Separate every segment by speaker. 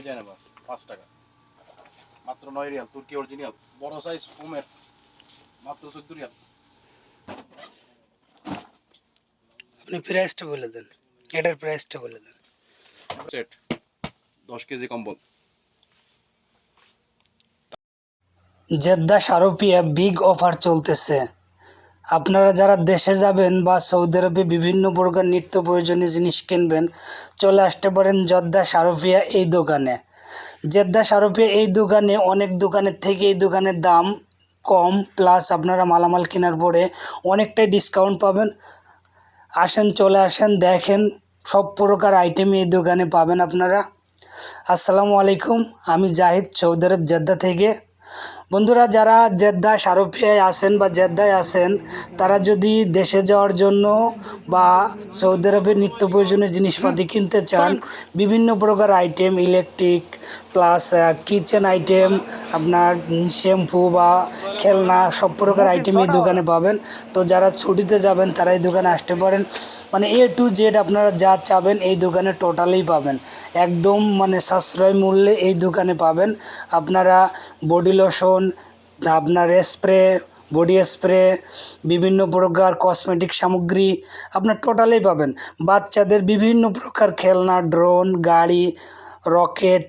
Speaker 1: Baby China মাছ পাঁচ টাকা। মাত্র নয় রিয়াল তুর্কি অরিজিনাল বড় সাইজ ফোমের মাত্র চোদ্দ রিয়াল।
Speaker 2: আপনি প্রাইসটা বলে দেন এটার প্রাইসটা বলে দেন।
Speaker 1: সেট দশ কেজি কম্বল।
Speaker 2: জেদ্দা সারোপিয়া বিগ অফার চলতেছে। আপনারা যারা দেশে যাবেন বা সৌদি আরবে বিভিন্ন প্রকার নিত্য প্রয়োজনীয় জিনিস কিনবেন, চলে আসতে পারেন জেদ্দা সারোপিয়া এই দোকানে। জেদ্দা সারোপিয়া এই দোকানে অনেক দোকানের থেকে এই দোকানের দাম কম প্লাস আপনারা মালামাল কেনার পরে অনেকটাই ডিসকাউন্ট পাবেন। আসেন, চলে আসেন, দেখেন সব প্রকার আইটেম এই দোকানে পাবেন আপনারা। আসসালামু আলাইকুম, আমি জাহিদ, সৌদি আরব জেদ্দা থেকে। বন্ধুরা যারা জেদ্দা শারফিয়ায় আসেন বা জেদ্দায় আসেন তারা যদি দেশে যাওয়ার জন্য বা সৌদি আরবের নিত্য প্রয়োজনীয় জিনিসপাতি কিনতে চান বিভিন্ন প্রকার item electric plus kitchen item আপনার শ্যাম্পু বা খেলনা সব প্রকার আইটেম এই দোকানে পাবেন। তো যারা ছুটিতে যাবেন তারা এই দোকানে আসতে পারেন। মানে এ টু জেড আপনারা যা চাবেন এই দোকানে টোটালি পাবেন। একদম মানে সাশ্রয় মূল্যে এই দোকানে পাবেন। আপনারা বডি লোশন আপনার স্প্রে, বডি স্প্রে, বিভিন্ন প্রকার কসমেটিক সামগ্রী আপনার টোটালেই পাবেন। বাচ্চাদের বিভিন্ন প্রকার খেলনা ড্রোন গাড়ি রকেট,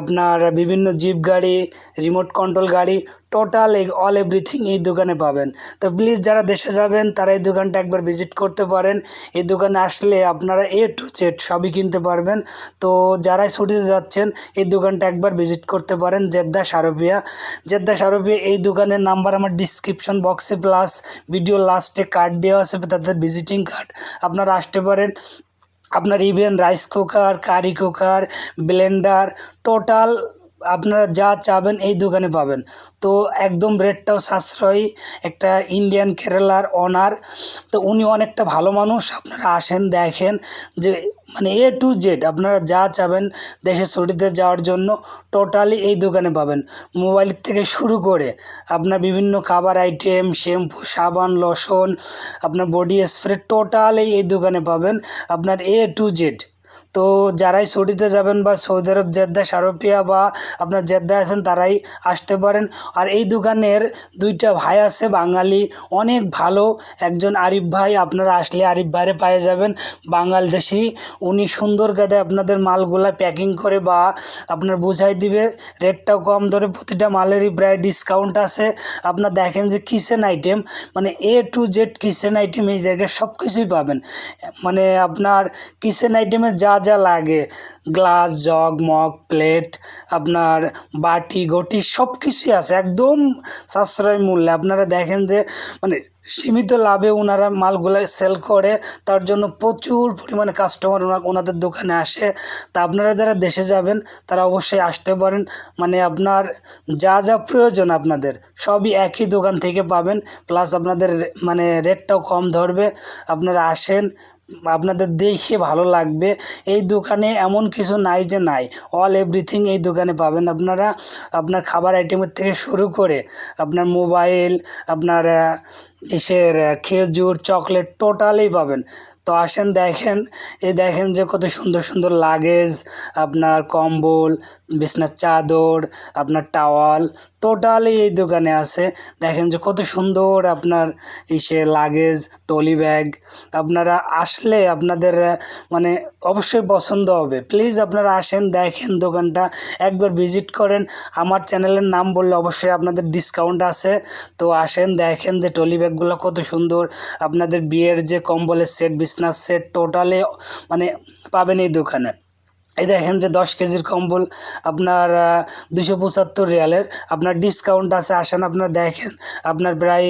Speaker 2: আপনার বিভিন্ন জিপ গাড়ি রিমোট কন্ট্রোল গাড়ি টোটাল অল এভরিথিং এই দোকানে পাবেন। তো প্লিজ যারা দেশে যাবেন, তারা এই দোকানটা একবার ভিজিট করতে পারেন। এই দোকানে আসলে আপনারা এ টু জেড সবই কিনতে পারবেন। তো যারাই ছুটিতে যাচ্ছেন, এই দোকানটা একবার ভিজিট করতে পারেন, জেদ্দা সারবিয়া জেদ্দা সারবিয়া এই দোকানের নাম্বার আমার ডিসক্রিপশন বক্সে প্লাস ভিডিও লাস্টে কার্ড দেওয়া আছে তাদের ভিজিটিং কার্ড আপনারা আসতে পারেন। আপনার even rice cooker curry cooker blender total আপনারা যা চাবেন এই দোকানে পাবেন। তো একদম রেটটাও সাশ্রয়ী, একটা ইন্ডিয়ান কেরালার অনার তো উনি অনেকটা ভালো মানুষ, আপনারা আসেন, দেখেন যে মানে এ টু জেড আপনারা যা চাবেন দেশে ছুটিতে যাওয়ার জন্য টোটালি এই দোকানে পাবেন। মোবাইল থেকে শুরু করে আপনার বিভিন্ন খাবার আইটেম শ্যাম্পু সাবান লোশন আপনার বডি স্প্রে টোটালি এই দোকানে পাবেন। আপনার এ টু জেড তো যারাই ছুটিতে যাবেন বা সৌদি আরব জেদ্দা সারপিয়া বা আপনার জেদ্দা আছেন, তারাই আসতে পারেন। আর এই দোকানের দুইটা ভাই আছে, বাঙালি। অনেক ভালো একজন আরিফ ভাই, আপনারা আসলে আরিফ ভাইরে পায়ে যাবেন। বাংলাদেশি, উনি সুন্দর কাদে আপনাদের মালগুলা প্যাকিং করে বা আপনার বুঝাই দিবে। রেটটাও কম ধরে প্রতিটা মালেরই প্রায় ডিসকাউন্ট আছে। আপনার দেখেন যে কিচেন আইটেম মানে A to Z kitchen item এই জায়গায় সব কিছুই পাবেন। মানে আপনার কিচেন আইটেমে যা যা লাগে। গ্লাস, জগ, মগ, প্লেট, আপনার বাটি, গটি সব কিছুই আছে। একদম সাশ্রয় মূল্যে। আপনারা দেখেন যে মানে সীমিত লাভে ওনারা মালগুলো সেল করে, তার জন্য প্রচুর পরিমাণে কাস্টমার ওনা ওনাদের দোকানে আসে। তা আপনারা যারা দেশে যাবেন, তারা অবশ্যই আসতে পারেন। মানে আপনার যা যা প্রয়োজন আপনাদের, সবই একই দোকান থেকে পাবেন। প্লাস আপনাদের মানে রেটটাও কম ধরবে। আপনারা আসেন আপনাদের দেখে ভালো লাগবে। এই দোকানে এমন কিছু নাই যে নাই। অল এভরিথিং এই দোকানে পাবেন আপনারা। আপনার খাবার আইটেমের থেকে শুরু করে আপনার মোবাইল আপনার ইসের খেজুর চকলেট টোটালি পাবেন। তো আসেন দেখেন। এই দেখেন যে কত সুন্দর সুন্দর লাগেজ আপনার কম্বল বিছনার চাদর, আপনার টাওয়াল টোটালি এই দোকানে আছে। দেখেন যে কত সুন্দর আপনার ইসে লাগেজ টলি ব্যাগ আপনারা আসলে আপনাদের মানে অবশ্যই পছন্দ হবে। প্লিজ আপনারা আসেন, দেখেন দোকানটা, একবার ভিজিট করেন। আমার চ্যানেলের নাম বললে অবশ্যই আপনাদের ডিসকাউন্ট আছে। তো আসেন, দেখেন যে টলি ব্যাগগুলো কত সুন্দর। আপনাদের বিয়ের যে কম্বলের সেট বিছনার সেট টোটালি মানে পাবেন এই দোকানে। এই দেখেন যে দশ কেজির কম্বল আপনার দুশো পঁচাত্তর রিয়ালের। আপনার ডিসকাউন্ট আছে, আসেন আপনার দেখেন। আপনার প্রায়,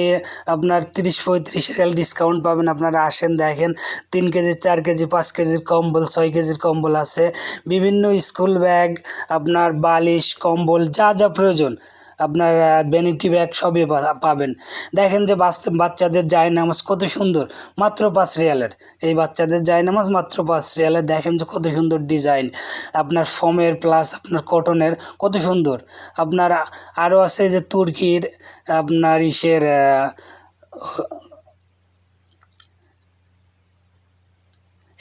Speaker 2: আপনার তিরিশ পঁয়ত্রিশ রিয়াল ডিসকাউন্ট পাবেন আপনারা। আসেন দেখেন, তিন কেজি, চার কেজি, পাঁচ কেজির কম্বল, ছয় কেজির কম্বল আছে। বিভিন্ন স্কুল ব্যাগ আপনার বালিশ, কম্বল, যা যা প্রয়োজন। আপনার ভ্যানিটি ব্যাগ সবই পাবেন। দেখেন যে বাচ্চা- বাচ্চাদের যায় নামাজ কত সুন্দর, মাত্র পাঁচ রিয়ালের। এই বাচ্চাদের যায় নামাজ মাত্র পাঁচ রিয়ালের। দেখেন যে কত সুন্দর ডিজাইন আপনার ফোমের প্লাস আপনার কটনের কত সুন্দর। আপনার আরও আছে যে তুর্কির আপনার ইসের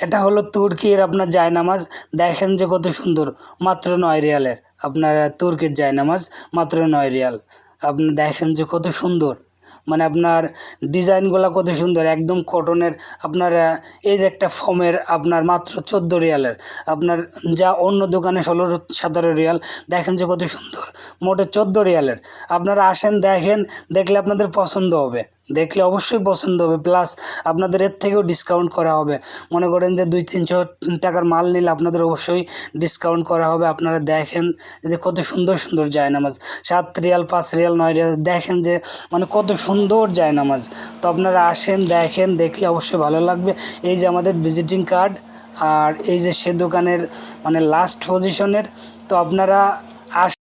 Speaker 2: এটা হলো তুর্কির আপনার জায়নামাজ। দেখেন যে কত সুন্দর, মাত্র নয় রিয়ালের। আপনার তুর্কির জায়নামাজ মাত্র নয় রিয়াল। আপনি দেখেন যে কত সুন্দর। মানে আপনার ডিজাইনগুলো কত সুন্দর। একদম কটনের আপনার এই যে একটা ফর্মের আপনার মাত্র চোদ্দ রিয়ালের। আপনার যা অন্য দোকানে ষোলো সতেরো রিয়াল, দেখেন যে কত সুন্দর। মোটে চোদ্দ রিয়ালের। আপনারা আসেন, দেখেন, দেখলে আপনাদের পছন্দ হবে। দেখলে অবশ্যই পছন্দ হবে। প্লাস আপনাদের এর থেকেও ডিসকাউন্ট করা হবে। মনে করেন যে দুই তিনশো টাকার মাল নিলে আপনাদের অবশ্যই ডিসকাউন্ট করা হবে। আপনারা দেখেন যে কত সুন্দর সুন্দর জায়নামাজ। সাত রিয়াল, পাঁচ রিয়াল, নয় রিয়াল, দেখেন যে মানে কত সুন্দর জায়নামাজ। তো আপনারা আসেন, দেখেন, দেখলে অবশ্যই ভালো লাগবে। এই যে আমাদের ভিজিটিং কার্ড আর এই যে সে দোকানের মানে লাস্ট পজিশনের তো আপনারা আস